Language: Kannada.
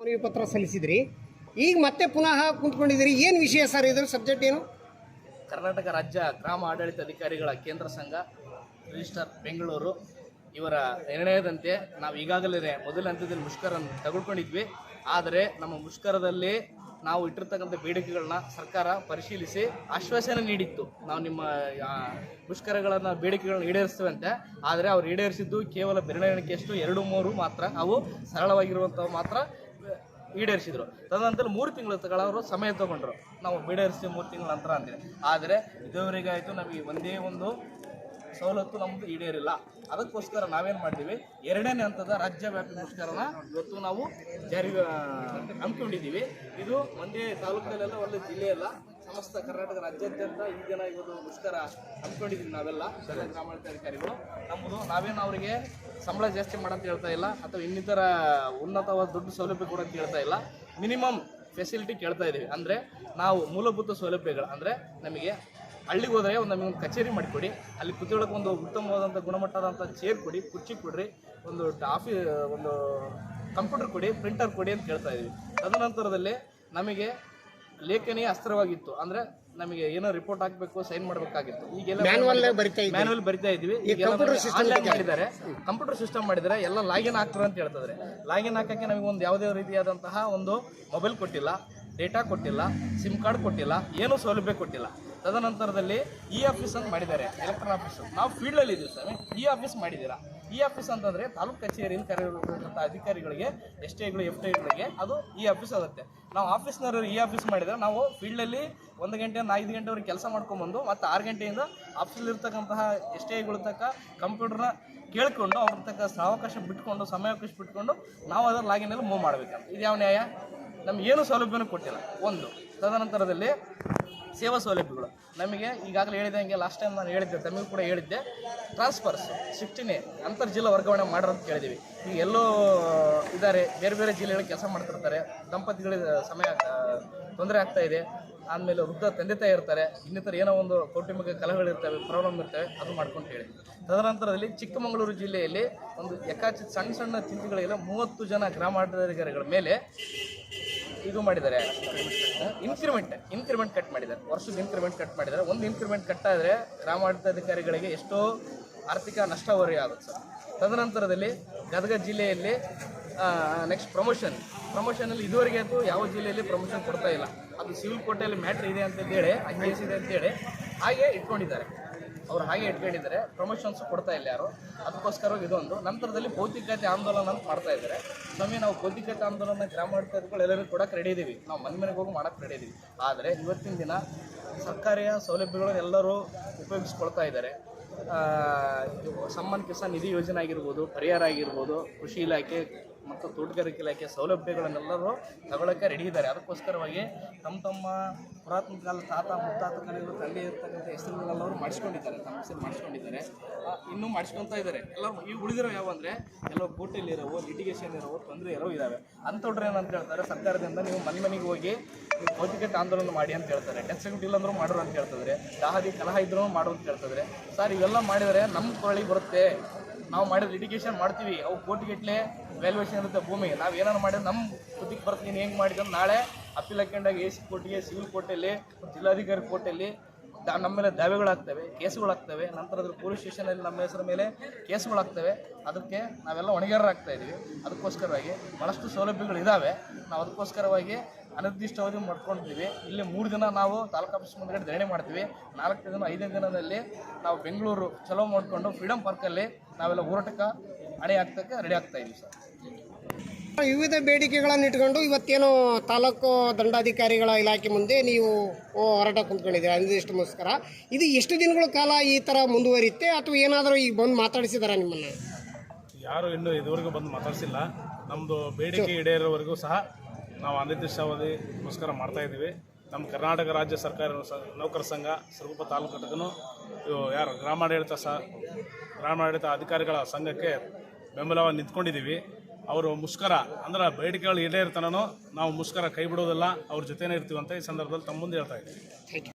ಮನವಿ ಪತ್ರ ಸಲ್ಲಿಸಿದ್ರಿ. ಈಗ ಮತ್ತೆ ಪುನಃ ಕುಂತ್ಕೊಂಡಿದ್ದೀರಿ. ಏನು ವಿಷಯ ಸರ್ ಇದ್ರ ಸಬ್ಜೆಕ್ಟ್ ಏನು? ಕರ್ನಾಟಕ ರಾಜ್ಯ ಗ್ರಾಮ ಆಡಳಿತ ಅಧಿಕಾರಿಗಳ ಕೇಂದ್ರ ಸಂಘ ರಿಜಿಸ್ಟರ್ ಬೆಂಗಳೂರು. ಇವರ ನಿರ್ಣಯದಂತೆ ನಾವು ಈಗಾಗಲೇ ಮೊದಲ ಹಂತದಲ್ಲಿ ಮುಷ್ಕರ ತಗೊಳ್ಕೊಂಡಿದ್ವಿ. ಆದರೆ ನಮ್ಮ ಮುಷ್ಕರದಲ್ಲಿ ನಾವು ಇಟ್ಟಿರ್ತಕ್ಕಂಥ ಬೇಡಿಕೆಗಳನ್ನ ಸರ್ಕಾರ ಪರಿಶೀಲಿಸಿ ಆಶ್ವಾಸನೆ ನೀಡಿತ್ತು. ನಾವು ನಿಮ್ಮ ಮುಷ್ಕರಗಳನ್ನು, ಬೇಡಿಕೆಗಳನ್ನ ಈಡೇರಿಸ್ತೇವೆ ಅಂತ ಆದರೆ ಅವ್ರು ಈಡೇರಿಸಿದ್ದು ಕೇವಲ ಬೆರಳೆಣಿಕೆಯಷ್ಟು ಎರಡು ಮೂರು ಮಾತ್ರ. ಅವು ಸರಳವಾಗಿರುವಂಥವು ಮಾತ್ರ. ಈಡೇರಿಸಿದ್ರು. ತದನಂತರ ಮೂರು ತಿಂಗಳ ಅವರು ಸಮಯ ತಗೊಂಡ್ರು. ನಾವು ಈಡೇರಿಸಿ ಮೂರು ತಿಂಗಳ ನಂತರ ಅಂದರೆ ಆದರೆ ಇದುವರೆಗೆ ಆಯಿತು ನಮಗೆ ಒಂದೇ ಒಂದು ಸವಲತ್ತು ನಮ್ಮದು ಈಡೇರಿಲ್ಲ. ಅದಕ್ಕೋಸ್ಕರ ನಾವೇನು ಮಾಡ್ತೀವಿ ಎರಡನೇ ಹಂತದ ರಾಜ್ಯವ್ಯಾಪಿ ಮುಷ್ಕರನ ಇವತ್ತು ನಾವು ಜಾರಿ ಹಮ್ಮಿಕೊಂಡಿದ್ದೀವಿ ಇದು ಒಂದೇ ತಾಲೂಕಿನಲ್ಲೆಲ್ಲ ಒಂದು ಜಿಲ್ಲೆಯಲ್ಲ ಸಮಸ್ತ ಕರ್ನಾಟಕ ರಾಜ್ಯಾದ್ಯಂತ ಈ ಜನ ಇವತ್ತು ಮುಷ್ಕರ ಹಮ್ಮಿಕೊಂಡಿದ್ದೀವಿ ನಾವೆಲ್ಲ ಗ್ರಾಮಾಧಿಕಾರಿಗಳು ನಮ್ಮದು ನಾವೇನು ಅವರಿಗೆ ಸಂಬಳ ಜಾಸ್ತಿ ಮಾಡಂತ ಹೇಳ್ತಾ ಇಲ್ಲ, ಅಥವಾ ಇನ್ನಿತರ ಉನ್ನತವಾದ ದುಡ್ಡು ಸೌಲಭ್ಯ ಕೂಡ ಅಂತ ಹೇಳ್ತಾ ಇಲ್ಲ. ಮಿನಿಮಮ್ ಫೆಸಿಲಿಟಿ ಕೇಳ್ತಾ ಇದ್ದೀವಿ ಅಂದರೆ ನಾವು ಮೂಲಭೂತ ಸೌಲಭ್ಯಗಳು, ಅಂದರೆ ನಮಗೆ ಹಳ್ಳಿಗೆ ಹೋದರೆ ಒಂದು ನಮಗೆ ಒಂದು ಕಚೇರಿ ಮಾಡಿಕೊಡಿ, ಅಲ್ಲಿ ಕುತ್ಕೊಳ್ಳೋಕೆ ಒಂದು ಉತ್ತಮವಾದಂಥ ಗುಣಮಟ್ಟದಂಥ ಚೇರ್ ಕೊಡಿ, ಕುರ್ಚಿ ಕೊಡ್ರಿ, ಒಂದು ಟಾಫಿ ಒಂದು ಕಂಪ್ಯೂಟರ್ ಕೊಡಿ ಪ್ರಿಂಟರ್ ಕೊಡಿ ಅಂತ ಕೇಳ್ತಾ ಇದ್ದೀವಿ ತದನಂತರದಲ್ಲಿ ನಮಗೆ ಲೇಖನಿ ಅಸ್ತ್ರವಾಗಿತ್ತು ಅಂದ್ರೆ ನಮಗೆ ಏನೋ ರಿಪೋರ್ಟ್ ಹಾಕಬೇಕು ಸೈನ್ ಮಾಡಬೇಕಾಗಿತ್ತು. ಈಗೆಲ್ಲ ಮ್ಯಾನ್ವಲ್ ಬರಿತಾ ಇದೀವಿ ಮಾಡಿದ್ದಾರೆ. ಕಂಪ್ಯೂಟರ್ ಸಿಸ್ಟಮ್ ಮಾಡಿದರೆ ಎಲ್ಲ ಲಾಗಿನ್ ಆಗ್ತಾರೆ ಅಂತ ಹೇಳ್ತಾರೆ ಲಾಗಿನ್ ಹಾಕಕ್ಕೆ ನಮಗೆ ಒಂದು ಯಾವುದೇ ರೀತಿಯಾದಂತಹ ಒಂದು ಮೊಬೈಲ್ ಕೊಟ್ಟಿಲ್ಲ ಡೇಟಾ ಕೊಟ್ಟಿಲ್ಲ ಸಿಮ್ ಕಾರ್ಡ್ ಕೊಟ್ಟಿಲ್ಲ ಏನು ಸೌಲಭ್ಯ ಕೊಟ್ಟಿಲ್ಲ. ತದನಂತರದಲ್ಲಿ ಇ ಆಫೀಸ್ ಅಂತ ಮಾಡಿದ್ದಾರೆ ಎಲೆಕ್ಟ್ರಾನ್ ಆಫೀಸ್ ನಾವು ಫೀಲ್ಡಲ್ಲಿ ಇದ್ದೀವಿ ಸ್ವಾಮಿ. ಇ ಆಫೀಸ್ ಮಾಡಿದ್ದೀರಾ? ಇ ಆಫೀಸ್ ಅಂತಂದರೆ ತಾಲೂಕು ಕಚೇರಿಯಿಂದ ಕರೆಯಿರುವಂಥ ಅಧಿಕಾರಿಗಳಿಗೆ ಎಸ್ ಟಿಗಳು ಎಫ್ ಟಿಗಳಿಗೆ ಅದು ಇ ಆಫೀಸ್ ಆಗುತ್ತೆ. ನಾವು ಆಫೀಸ್ನವರು ಇ ಆಫೀಸ್ ಮಾಡಿದರೆ ನಾವು ಫೀಲ್ಡಲ್ಲಿ ಒಂದು ಗಂಟೆಯಿಂದ ಐದು ಗಂಟೆವರೆಗೆ ಕೆಲಸ ಮಾಡ್ಕೊಂಬಂದು ಮತ್ತು ಆರು ಗಂಟೆಯಿಂದ ಆಫೀಸಲ್ಲಿ ಇರ್ತಕ್ಕಂತಹ ಎಸ್ ಟಿ ಐಗಳ ತಕ್ಕ ಕಂಪ್ಯೂಟರ್ನ ಕೇಳಿಕೊಂಡು ಅವ್ರ ತಕ್ಕ ಅವಕಾಶ ಬಿಟ್ಕೊಂಡು, ಸಮಯಾವಕಾಶ ಬಿಟ್ಕೊಂಡು ನಾವು ಅದರ ಲಾಗಿನಲ್ಲಿ ಮೂವ್ ಮಾಡಬೇಕಂತ ಇದು ಯಾವ ನ್ಯಾಯ? ನಮ್ಗೆ ಏನು ಸೌಲಭ್ಯನೂ ಕೊಟ್ಟಿಲ್ಲ. ಒಂದು, ತದನಂತರದಲ್ಲಿ ಸೇವಾ ಸೌಲಭ್ಯಗಳು. ನಮಗೆ ಈಗಾಗಲೇ ಹೇಳಿದಂಗೆ ಲಾಸ್ಟ್ ಟೈಮ್ ನಾನು ಹೇಳಿದ್ದೆ, ತಮಿಳು ಕೂಡ ಹೇಳಿದ್ದೆ. ಟ್ರಾನ್ಸ್ಫರ್ಸ್ ಸಿಕ್ಸ್ಟೀನೇ ಅಂತರ್ಜಿಲ್ಲಾ ವರ್ಗಾವಣೆ ಮಾಡೋರು ಅಂತ ಕೇಳಿದ್ದೀವಿ ಈಗ ಎಲ್ಲೋ ಇದ್ದಾರೆ ಬೇರೆ ಬೇರೆ ಜಿಲ್ಲೆಗಳಿಗೆ ಕೆಲಸ ಮಾಡ್ತಿರ್ತಾರೆ. ದಂಪತಿಗಳಿಗೆ ಸಮಯ ತೊಂದರೆ ಆಗ್ತಾ ಇದೆ. ಆದಮೇಲೆ ವೃದ್ಧ ತಂದೆ ತಾಯಿ ಇರ್ತಾರೆ. ಇನ್ನಿತರ ಏನೋ ಒಂದು ಕೌಟುಂಬಿಕ ಕಲಹಗಳಿರ್ತವೆ ಪ್ರಾಬ್ಲಮ್ ಇರ್ತವೆ, ಅದು ಮಾಡ್ಕೊಂಡು ಹೇಳಿ. ತದನಂತರದಲ್ಲಿ ಚಿಕ್ಕಮಗಳೂರು ಜಿಲ್ಲೆಯಲ್ಲಿ ಒಂದು ಯಕಾಚಿ ಸಣ್ಣ ಸಣ್ಣ ತಿಂಡಿಗಳಿಗೆಲ್ಲ ಮೂವತ್ತು ಜನ ಗ್ರಾಮಾಧಿಕಾರಿಗಳ ಮೇಲೆ ಇದು ಮಾಡಿದ್ದಾರೆ. ಇನ್ಕ್ರಿಮೆಂಟ್ ಇನ್ಕ್ರಿಮೆಂಟ್ ಕಟ್ ಮಾಡಿದ್ದಾರೆ. ವರ್ಷದ ಇನ್ಕ್ರಿಮೆಂಟ್ ಕಟ್ ಮಾಡಿದ್ದಾರೆ. ಒಂದು ಇನ್ಕ್ರಿಮೆಂಟ್ ಕಟ್ ಆದರೆ ಗ್ರಾಮಾಡಳಿತಾಧಿಕಾರಿಗಳಿಗೆ ಎಷ್ಟೋ ಆರ್ಥಿಕ ನಷ್ಟ ಆಗುತ್ತೆ ಸರ್. ತದನಂತರದಲ್ಲಿ ಗದಗ ಜಿಲ್ಲೆಯಲ್ಲಿ ನೆಕ್ಸ್ಟ್ ಪ್ರಮೋಷನ್ ಪ್ರಮೋಷನಲ್ಲಿ ಇದುವರೆಗೆ ಅಂತೂ ಯಾವ ಜಿಲ್ಲೆಯಲ್ಲಿ ಪ್ರಮೋಷನ್ ಕೊಡ್ತಾ ಇಲ್ಲ. ಅದು ಸಿವಿಲ್ ಕೋರ್ಟಲ್ಲಿ ಮ್ಯಾಟ್ರ್ ಇದೆ ಅಂತೇಳಿ ಆ ಕೇಸ್ ಇದೆ ಅಂತೇಳಿ ಹಾಗೆ ಇಟ್ಕೊಂಡಿದ್ದಾರೆ. ಅವ್ರು ಹಾಗೆ ಇಟ್ಕೊಂಡಿದ್ದಾರೆ. ಪ್ರಮೋಷನ್ಸ್ ಕೊಡ್ತಾ ಇಲ್ಲ ಯಾರು? ಅದಕ್ಕೋಸ್ಕರ ಇದೊಂದು. ನಂತರದಲ್ಲಿ ಭೌತಿಕತೆ ಆಂದೋಲನ ಅಂತ ಮಾಡ್ತಾ ಇದ್ದಾರೆ. ಸ್ವಾಮಿ, ನಾವು ಭೌತಿಕತೆ ಆಂದೋಲನ ಗ್ರಾಮ ಎಲ್ಲರಿಗೂ ಕೊಡಕ್ಕೆ ರೆಡಿ ಇದ್ದೀವಿ ನಾವು ಮನೆ ಮನೆಗೆ ಹೋಗಿ ಮಾಡಕ್ಕೆ ರೆಡಿ ಆದರೆ ಇವತ್ತಿನ ದಿನ ಸರ್ಕಾರಿಯ ಸೌಲಭ್ಯಗಳನ್ನು ಎಲ್ಲರೂ ಉಪಯೋಗಿಸ್ಕೊಳ್ತಾ ಇದ್ದಾರೆ. ಸಮ್ಮಾನ್ ಕಿಸಾನ್ ನಿಧಿ ಯೋಜನೆ ಆಗಿರ್ಬೋದು, ಪರಿಹಾರ ಆಗಿರ್ಬೋದು, ಕೃಷಿ ಇಲಾಖೆ ಮತ್ತು ತೋಟಗಾರಿಕೆ ಇಲಾಖೆ ಸೌಲಭ್ಯಗಳನ್ನೆಲ್ಲರೂ ತಗೊಳ್ಳೋಕ್ಕೆ ರೆಡಿ ಇದ್ದಾರೆ. ಅದಕ್ಕೋಸ್ಕರವಾಗಿ ತಮ್ಮ ತಮ್ಮ ಪುರಾತನ ಕಾಲದ ತಾತ, ಮುತ್ತಾತ ಕಲೆಗಳು ತಂದೆ ಇರ್ತಕ್ಕಂಥ ಅವರು ಮಾಡಿಸ್ಕೊಂಡಿದ್ದಾರೆ. ತಮ್ಮ ಹೆಸರು ಮಾಡಿಸ್ಕೊಂಡಿದ್ದಾರೆ. ಇನ್ನೂ ಮಾಡಿಸ್ಕೊತಾ ಇದ್ದಾರೆ. ಎಲ್ಲ ಈಗ ಉಳಿದಿರೋ ಯಾವ ಅಂದರೆ ಎಲ್ಲೋ ಕೋರ್ಟಲ್ಲಿ ಇರೋವು ಲಿಟಿಗೇಷನ್ ಇರೋವು ತೊಂದರೆ ಇರೋ ಇದ್ದಾವೆ ಅಂಥವ್ರು ಏನಂತ ಹೇಳ್ತಾರೆ, ಸರ್ಕಾರದಿಂದ ನೀವು ಮನೆ ಮನೆಗೆ ಹೋಗಿ ನೀವು ಆಂದೋಲನ ಮಾಡಿ ಅಂತ ಹೇಳ್ತಾರೆ. ಡೆತ್ ಸೆಕ್ಯೂಟ್ ಇಲ್ಲಾಂದ್ರೂ ಮಾಡೋರು ಅಂತ ಹೇಳ್ತಿದ್ರೆ ದಾಹದಿ ಕಲಹ ಇದ್ರೂ ಮಾಡು ಅಂತ ಹೇಳ್ತಿದ್ರೆ ಸರ್, ಇವೆಲ್ಲ ಮಾಡಿದರೆ ನಮ್ಮ ಕೊರಳಿಗೆ ಬರುತ್ತೆ. ನಾವು ಮಾಡಿದ ಲಿಟಿಗೇಷನ್ ಮಾಡ್ತೀವಿ. ಅವು ಕೋಟಿಗಟ್ಟಲೆ ವ್ಯಾಲ್ಯೂಯೇಷನ್ ಇರುತ್ತೆ ಭೂಮಿ. ನಾವು ಏನಾರು ಮಾಡಿದ್ರೆ ನಮ್ಮ ಬುದ್ಧಿಗೆ ಬರ್ತೀನಿ ಹೆಂಗೆ ಮಾಡಿದ್ರೆ ನಾಳೆ ಅಪ್ಪೀಲ್ ಹಾಕೊಂಡಾಗ ಎ ಸಿ ಕೋರ್ಟಿಗೆ ಸಿವಿಲ್ ಕೋರ್ಟಲ್ಲಿ ಜಿಲ್ಲಾಧಿಕಾರಿ ಕೋರ್ಟಲ್ಲಿ ದಾ ನಮ್ಮ ಮೇಲೆ ದಾವೆಗಳಾಗ್ತವೆ ಕೇಸುಗಳಾಗ್ತವೆ ನಂತರ ಅದ್ರ ಪೊಲೀಸ್ ಸ್ಟೇಷನಲ್ಲಿ ನಮ್ಮ ಹೆಸರ ಮೇಲೆ ಕೇಸುಗಳಾಗ್ತವೆ ಅದಕ್ಕೆ ನಾವೆಲ್ಲ ಹೊಣೆಗಾರರಾಗ್ತಾ ಇದ್ದೀವಿ ಅದಕ್ಕೋಸ್ಕರವಾಗಿ ಭಾಳಷ್ಟು ಸೌಲಭ್ಯಗಳಿದ್ದಾವೆ ನಾವು ಅದಕ್ಕೋಸ್ಕರವಾಗಿ ಅನಿರ್ದಿಷ್ಟ ಅವಧಿ ಮಾಡ್ಕೊಂಡಿದ್ದೀವಿ. ಇಲ್ಲಿ ಮೂರು ದಿನ ನಾವು ತಾಲೂಕು ಆಫೀಸ್ ಮುಂದೆ ಧರಣಿ ಮಾಡ್ತೀವಿ. ನಾಲ್ಕು ದಿನ ಐದನೇ ದಿನದಲ್ಲಿ ನಾವು ಬೆಂಗಳೂರು ಚಲೋ ಮಾಡಿಕೊಂಡು ಫ್ರೀಡಮ್ ಪಾರ್ಕಲ್ಲಿ ನಾವೆಲ್ಲ ಹೋರಾಟಕ್ಕೆ ಅಣೆ ಹಾಕ್ತಕ್ಕೆ ರೆಡಿ ಆಗ್ತಾ ಇದ್ದೀವಿ ಸರ್. ವಿವಿಧ ಬೇಡಿಕೆಗಳನ್ನು ಇಟ್ಕೊಂಡು ಇವತ್ತೇನು ತಾಲೂಕು ದಂಡಾಧಿಕಾರಿಗಳ ಇಲಾಖೆ ಮುಂದೆ ನೀವು ಓ, ಹೋರಾಟ ಕುಂತ್ಕೊಂಡಿದ್ದೀರಾ? ಅನಿರ್ದಿಷ್ಟಗೋಸ್ಕರ ಇದು ಎಷ್ಟು ದಿನಗಳ ಕಾಲ ಈ ಥರ ಮುಂದುವರಿಯುತ್ತೆ? ಅಥವಾ ಏನಾದರೂ ಈಗ ಬಂದು ಮಾತಾಡಿಸಿದಾರ ನಿಮ್ಮನ್ನು? ಯಾರು ಇನ್ನೂ ಇದುವರೆಗೂ ಬಂದು ಮಾತಾಡಿಸಿಲ್ಲ. ನಮ್ಮದು ಬೇಡಿಕೆ ಈಡೇರೋವರೆಗೂ ಸಹ ನಾವು ಅನಿರ್ದಿಷ್ಟಾವಧಿಗೋಸ್ಕರ ಮಾಡ್ತಾ ಇದ್ದೀವಿ. ನಮ್ಮ ಕರ್ನಾಟಕ ರಾಜ್ಯ ಸರ್ಕಾರಿ ನೌಕರ ಸಂಘ ಸಿರುಗುಪ್ಪ ತಾಲೂಕು ಘಟಕನು ಯಾರು ಗ್ರಾಮಾಡಳಿತ ಸ, ಗ್ರಾಮಾಡಳಿತ ಅಧಿಕಾರಿಗಳ ಸಂಘಕ್ಕೆ ಬೆಂಬಲವಾಗಿ ನಿಂತ್ಕೊಂಡಿದ್ದೀವಿ. ಅವರು ಮುಷ್ಕರ ಅಂದ್ರೆ ಬೇಡಿಕೆಗಳು ಈಡೇರ್ತನೂ ನಾವು ಮುಷ್ಕರ ಕೈ ಬಿಡೋದಿಲ್ಲ, ಅವ್ರ ಜೊತೆನೇ ಇರ್ತೀವಿ ಅಂತ ಈ ಸಂದರ್ಭದಲ್ಲಿ ತಮ್ಮ ಮುಂದೆ ಹೇಳ್ತಾ ಇದ್ದೀವಿ.